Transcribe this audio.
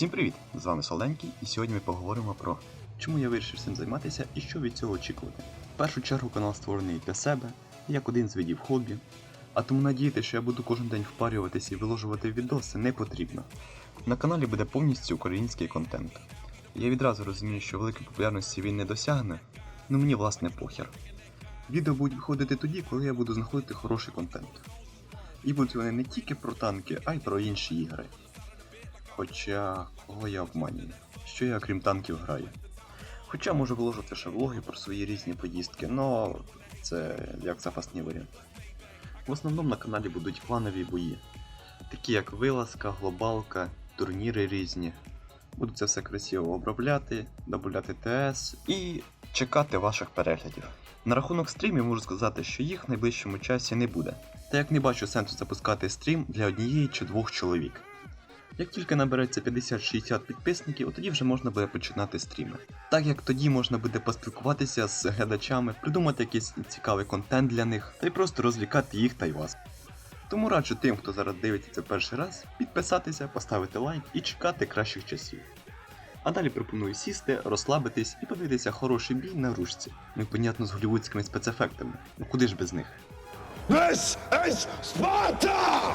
Всім привіт! З вами Соленький, і сьогодні ми поговоримо про чому я вирішив цим займатися і що від цього очікувати. В першу чергу канал створений для себе, як один з видів хобі, а тому надіяти, що я буду кожен день впарюватися і виложувати відоси не потрібно. На каналі буде повністю український контент. Я відразу розумію, що великої популярності він не досягне, ну мені власне похер. Відео будуть виходити тоді, коли я буду знаходити хороший контент. І будуть вони не тільки про танки, а й про інші ігри. Хоча кого я обманюю? Що я крім танків граю? Хоча можу виложити ще влоги про свої різні поїздки, но це як запасний варіант. В основному на каналі будуть кланові бої, такі як вилазка, глобалка, турніри різні. Буду це все красиво обробляти, додати ТС і чекати ваших переглядів. На рахунок стрімів можу сказати, що їх в найближчому часі не буде, та як не бачу сенсу запускати стрім для однієї чи двох чоловік. Як тільки набереться 50-60 підписників, от тоді вже можна буде починати стріми. Так як тоді можна буде поспілкуватися з глядачами, придумати якийсь цікавий контент для них, та й просто розвлікати їх та й вас. Тому раджу тим, хто зараз дивиться це перший раз, підписатися, поставити лайк і чекати кращих часів. А далі пропоную сісти, розслабитись і подивитися хороший бій на ручці. Ну і понятно з голівудськими спецефектами. Ну куди ж без них? This is Sparta!